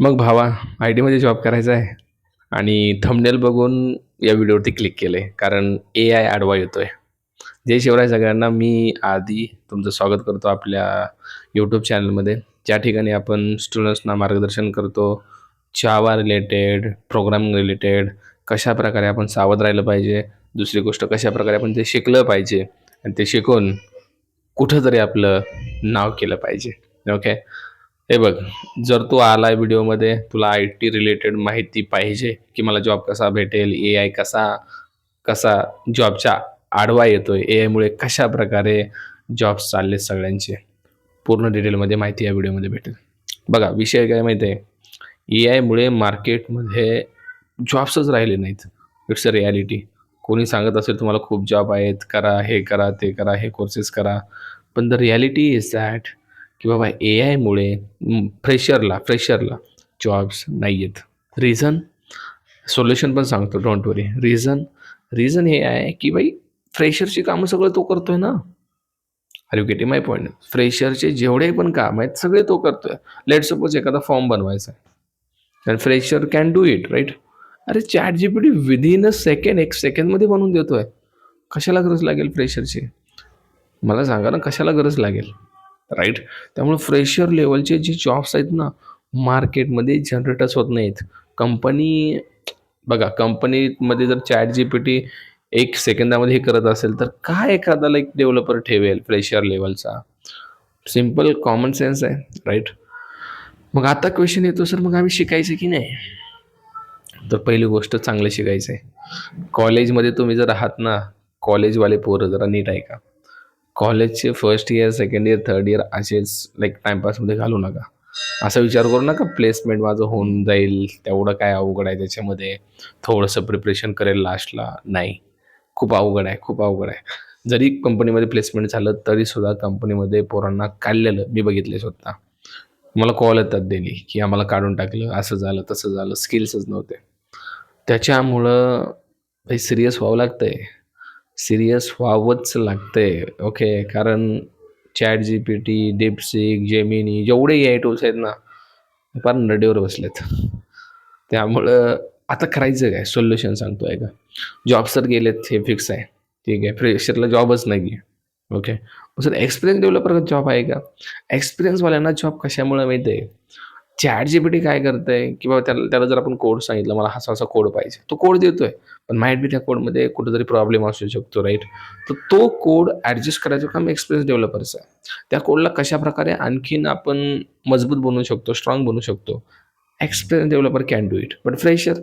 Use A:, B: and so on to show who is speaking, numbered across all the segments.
A: मग भावा आय टीमध्ये जॉब करायचा आहे. आणि थंबनेल बघून या व्हिडिओवरती क्लिक केलं आहे कारण ए आय आडवा येतो आहे जय शिवराय सगळ्यांना. मी आधी तुमचं स्वागत करतो आपल्या यूट्यूब चॅनलमध्ये ज्या ठिकाणी आपण स्टुडंट्सना मार्गदर्शन करतो चावा रिलेटेड प्रोग्रामिंग रिलेटेड कशा प्रकारे आपण सावध राहिलं पाहिजे दुसरी गोष्ट कशा प्रकारे आपण ते शिकलं पाहिजे आणि ते शिकून कुठंतरी आपलं नाव केलं पाहिजे. ओके हे बघ जर तू आला व्हिडिओमध्ये तुला आय टी रिलेटेड माहिती पाहिजे की मला जॉब कसा भेटेल ए आय कसा कसा जॉबच्या आडवा येतोय ए आयमुळे कशा प्रकारे जॉब्स चालले सगळ्यांचे पूर्ण डिटेलमध्ये माहिती या व्हिडिओमध्ये भेटेल. बघा विषय काय माहिती आहे? ए आयमुळे मार्केटमध्ये जॉब्सच राहिले नाहीत. इट्स अ रियालिटी कोणी सांगत असेल तुम्हाला खूप जॉब आहेत करा हे करा ते करा हे कोर्सेस करा. पण द रियालिटी इज दॅट की बाबा ए आयमुळे फ्रेशरला फ्रेशरला जॉब्स नाही आहेत रिझन सोल्युशन पण सांगतो डोंट वरी रिझन रिझन हे आहे की बाई फ्रेशरची कामं सगळं तो करतोय ना. Are you getting my point फ्रेशरचे जेवढे पण काम आहेत सगळे तो करतोय. लेट सपोज एखादा फॉर्म बनवायचा आहे. आणि fresher can do it right अरे chat G P T within a second एक सेकंडमध्ये बनवून देतोय. कशाला गरज लागेल फ्रेशरची मला सांगा ना कशाला गरज लागेल? राईट त्यामुळे फ्रेशर लेवलचे जे जॉब्स आहेत ना मार्केटमध्ये जनरेटच होत नाहीत. कंपनी बघा कंपनीमध्ये जर चॅट जी पी टी एक सेकंदामध्ये हे करत असेल तर काय एखादा लाईक डेव्हलपर ठेवेल फ्रेशर लेवलचा सिंपल कॉमन सेन्स आहे राईट मग आता क्वेश्चन येतो सर मग आम्ही शिकायचं की नाही? तर पहिली गोष्ट चांगलं शिकायचं आहे कॉलेजमध्ये तुम्ही जर आहात ना कॉलेजवाले पोरं जरा नीट ऐका. कॉलेजचे first year second year third year असेच लाईक टाईमपासमध्ये घालू नका. असा विचार करू नका प्लेसमेंट माझं होऊन जाईल तेवढं काय अवघड आहे त्याच्यामध्ये. थोडंसं प्रिपरेशन करेल लास्टला नाही. खूप अवघड आहे खूप अवघड आहे. जरी कंपनीमध्ये प्लेसमेंट झालं तरीसुद्धा कंपनीमध्ये पोरांना काढलेलं मी बघितले स्वतः. मला कॉल येतात डेली की आम्हाला काढून टाकलं असं झालं तसं झालं स्किल्सच नव्हते. त्याच्यामुळं काही सिरियस व्हावं लागतं आहे सिरियस व्हावंच लागतंय ओके कारण chat G P T DeepSeek Gemini जेवढे ए आय टूल्स आहेत ना फार नडीवर बसलेत. त्यामुळं आता करायचं काय? सोल्युशन सांगतो आहे का? जॉब्स तर गेलेत हे फिक्स आहे. ठीक आहे फ्रेशरला जॉबच नाही आहे okay sir experience developer job आहे का? एक्सपिरियन्सवाल्यांना जॉब कशामुळे मिळते आहे? चॅट जी पी टी काय करतंय? की बाबा त्याला त्याला जर आपण कोड सांगितलं मला असा असा कोड पाहिजे. तो कोड देतोय. पण माहीत बी त्या कोडमध्ये कुठेतरी प्रॉब्लेम असू शकतो राईट तर तो कोड ॲडजस्ट करायचं काम एक्सपिरियन्स डेव्हलपर्स आहे. त्या कोडला कशा प्रकारे आणखीन आपण मजबूत बनवू शकतो स्ट्रॉंग बनवू शकतो experience developer can do it but fresher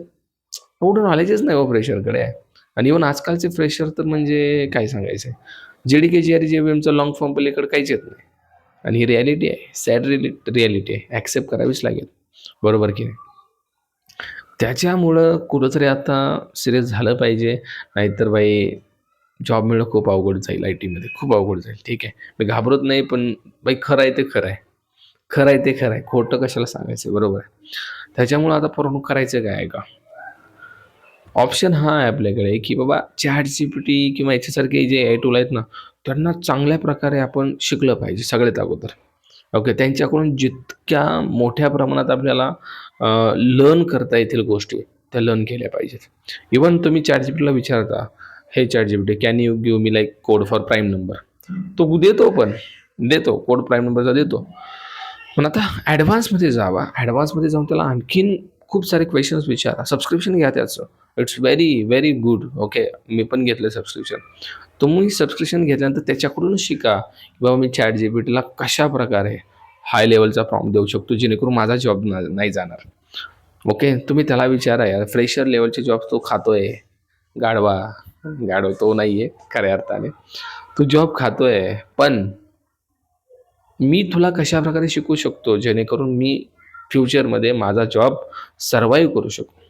A: एवढं नॉलेजच नाही हो फ्रेशरकडे आहे आणि इव्हन आजकालचे फ्रेशर तर म्हणजे काय सांगायचं आहे जे डी के जी आर जे बी एमचं लॉंग फॉर्म पलीकडे काहीच येत नाही. आणि ही रियालिटी आहे. सॅड रिलि रियालिटी आहे. ॲक्सेप्ट करावीच लागेल. बरोबर की नाही? त्याच्यामुळं कुठंतरी आता सिरियस झालं पाहिजे. नाहीतर बाई जॉब मिळणं खूप अवघड जाईल आय टीमध्ये खूप अवघड जाईल. ठीक आहे. मी घाबरत नाही पण बाई खरं आहे ते खरं आहे. खरं आहे ते खरं आहे. खोटं कशाला सांगायचं? बरोबर आहे. त्याच्यामुळं आता फरवणूक करायचं काय? आहे का ऑप्शन हा आहे आपल्याकडे की बाबा चॅट जी पी टी किंवा याच्यासारखे जे ए टूल आहेत ना त्यांना चांगल्या प्रकारे आपण शिकलं पाहिजे सगळ्यात अगोदर. ओके त्यांच्याकडून जितक्या मोठ्या प्रमाणात आपल्याला लर्न करता येतील गोष्टी त्या लर्न केल्या पाहिजेत. इवन तुम्ही चॅट जी पीला विचारता हे chat G P T can you give me like code for prime number तो देतो पण देतो कोड प्राईम नंबरचा देतो. पण आता ॲडव्हान्समध्ये जावा. ॲडव्हान्समध्ये जाऊन त्याला आणखीन खूप सारे क्वेश्चन्स विचारा. सबस्क्रिप्शन घ्या त्याचं. It's very very good okay मी पण घेतलं सबस्क्रिप्शन तुम्ही सबस्क्रिप्शन घेतल्यानंतर त्याच्याकडूनच शिका की बाबा मी चॅट जी पी टीला कशा प्रकारे हाय लेवलचा फॉर्म देऊ शकतो जेणेकरून माझा जॉब नाही जाणार. ओके तुम्ही त्याला विचारा यार फ्रेशर लेवलचे जॉब तो खातोय. गाडवा गाडव तो नाही आहे खऱ्या अर्थाने. तू जॉब खातोय पण मी तुला कशा प्रकारे शिकू शकतो जेणेकरून मी फ्युचरमध्ये माझा जॉब सर्वाईव्ह करू शकतो?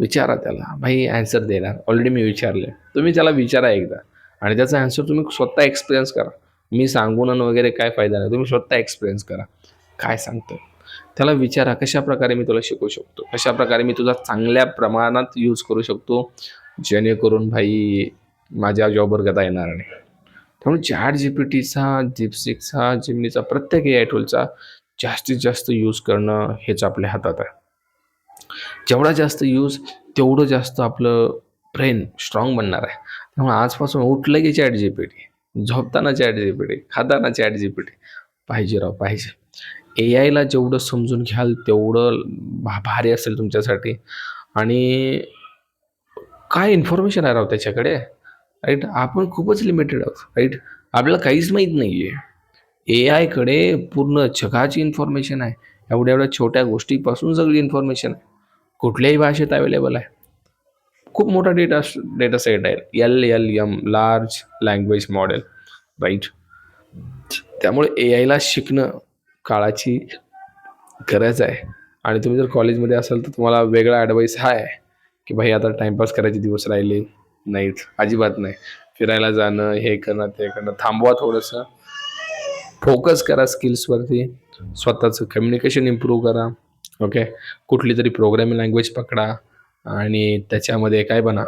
A: विचारा त्याला. भाई ॲन्सर देणार. ऑलरेडी मी विचारले तुम्ही त्याला विचारा एकदा. आणि त्याचा ॲन्सर तुम्ही स्वतः एक्सपिरियन्स करा. मी सांगून आणि वगैरे काय फायदा नाही. तुम्ही स्वतः एक्सपिरियन्स करा. काय सांगतो त्याला विचारा कशा प्रकारे मी तुला शिकू शकतो? कशा प्रकारे मी तुझा चांगल्या प्रमाणात यूज करू शकतो? जेणेकरून भाई माझ्या जॉबवर गदा येणार नाही. त्यामुळे चॅट जी पी टीचा जिप्सिकचा जिमनीचा प्रत्येक ए आय टूलचा जास्तीत जास्त यूज करणं हेच आपल्या हातात आहे. जेवढा जास्त यूज तेवढं जास्त आपलं ब्रेन स्ट्रॉंग बनणार आहे. त्यामुळे आजपासून उठलं की चॅट जी पी टी झोपताना चॅट जी पी टी खाताना चॅट जी पी टी पाहिजे राव पाहिजे. ए आयला जेवढं समजून घ्याल तेवढं भा भारी असेल तुमच्यासाठी. आणि काय इन्फॉर्मेशन आहे राव त्याच्याकडे? राईट आपण खूपच लिमिटेड आहोत. राईट आपल्याला काहीच माहीत नाही आहे ए आयकडे पूर्ण जगाची इन्फॉर्मेशन आहे. एवढ्या एवढ्या छोट्या गोष्टीपासून सगळी इन्फॉर्मेशन आहे. कुठल्याही भाषेत अवेलेबल आहे. खूप मोठा डेटा डेटा सेट आहे. L L M large language model right त्यामुळे ए आयला शिकणं काळाची गरज आहे. आणि तुम्ही जर कॉलेजमध्ये असाल तर तुम्हाला वेगळा ॲडवाईस हा आहे की भाई आता टाईमपास करायचे दिवस राहिले नाहीत. अजिबात नाही. फिरायला जाणं हे करणं ते करणं थांबवा थोडंसं. फोकस करा स्किल्सवरती स्वतःचं कम्युनिकेशन इम्प्रूव्ह करा. ओके कुठली तरी प्रोग्रामिंग लँग्वेज पकडा आणि त्याच्यामध्ये काय बना?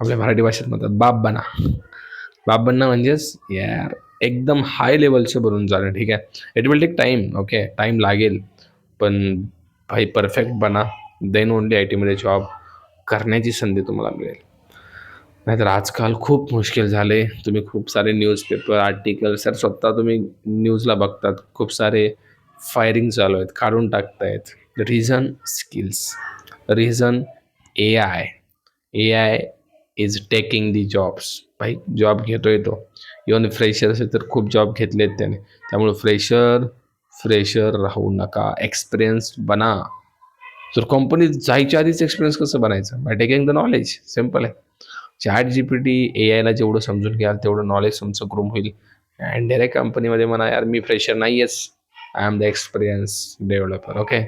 A: आपल्या मराठी भाषेत म्हणतात बाप बना. बाप बनणं म्हणजेच यार एकदम हाय लेवलचं बनून जाणं ठीक आहे? It will take time okay time लागेल. पण भाई परफेक्ट बना. देन ओनली आय टीमध्ये जॉब करण्याची संधी तुम्हाला मिळेल. नाहीतर आजकाल खूप मुश्किल झाले. तुम्ही खूप सारे न्यूजपेपर आर्टिकल सर स्वतः तुम्ही न्यूजला बघतात. खूप सारे फायरिंग चालू आहेत काढून टाकतायत. Reason skills reason A I A I is taking the jobs भाई जॉब घेतो तो. इवन फ्रेशर असेल तर खूप जॉब घेतले आहेत त्याने. त्यामुळे फ्रेशर फ्रेशर राहू नका. एक्सपिरियन्स बना. तर कंपनीत जायच्या आधीच एक्सपिरियन्स कसं बनायचं? By taking the knowledge simple आहे. Chat G P T A आयला जेवढं समजून घ्याल तेवढं नॉलेज तुमचं ग्रूम होईल. अँड डायरेक्ट कंपनीमध्ये म्हणा यार मी फ्रेशर नाही आहेच I am the experience developer okay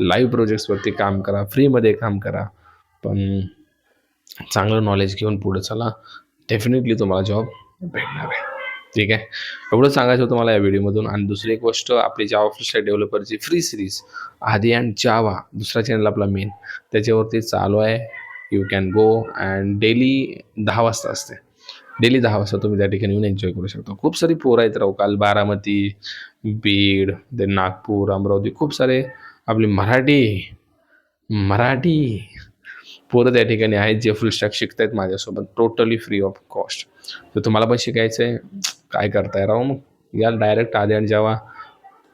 A: live प्रोजेक्ट्सवरती काम करा. फ्रीमध्ये काम करा. पण चांगलं नॉलेज घेऊन पुढे चला. डेफिनेटली तुम्हाला जॉब भेटणार आहे. ठीक आहे? एवढं सांगायचं होतं मला या व्हिडिओमधून आणि दुसरी एक गोष्ट आपली जावा फ्री डेव्हलपरची फ्री सिरीज आधी अँड जावा दुसरा चॅनल आपला मेन त्याच्यावरती चालू आहे. You can go and daily दहा वाजता असते. डेली दहा वाजता तुम्ही त्या ठिकाणी येऊन एन्जॉय करू शकता. खूप सारी पोरं आहेत राव. काल बारामती बीड देन नागपूर अमरावती खूप सारे आपली मराठी मराठी पोरं त्या ठिकाणी आहेत जे फुल स्टॅक शिकत आहेत माझ्यासोबत. टोटली फ्री ऑफ कॉस्ट तर तुम्हाला पण शिकायचं आहे काय करताय राव? मग या डायरेक्ट आधी आणि जेव्हा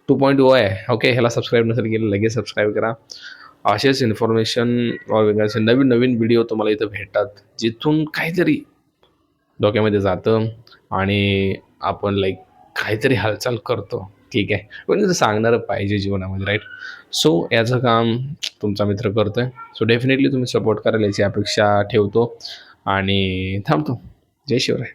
A: टू पॉईंट ओ आहे. ओके ह्याला सबस्क्राईब नसेल केलं लगेच सबस्क्राईब करा. असेच इन्फॉर्मेशन वगैरे नवीन नवीन व्हिडिओ तुम्हाला इथं भेटतात. जिथून काहीतरी डोक्यामध्ये जातं आणि आपण लाईक काहीतरी हालचाल करतो. ठीक आहे? पण तिथं सांगणारं पाहिजे जीवनामध्ये राईट सो याचं काम तुमचा मित्र करतो आहे सो डेफिनेटली तुम्ही सपोर्ट कराल याची अपेक्षा ठेवतो आणि थांबतो. जय शिवराय.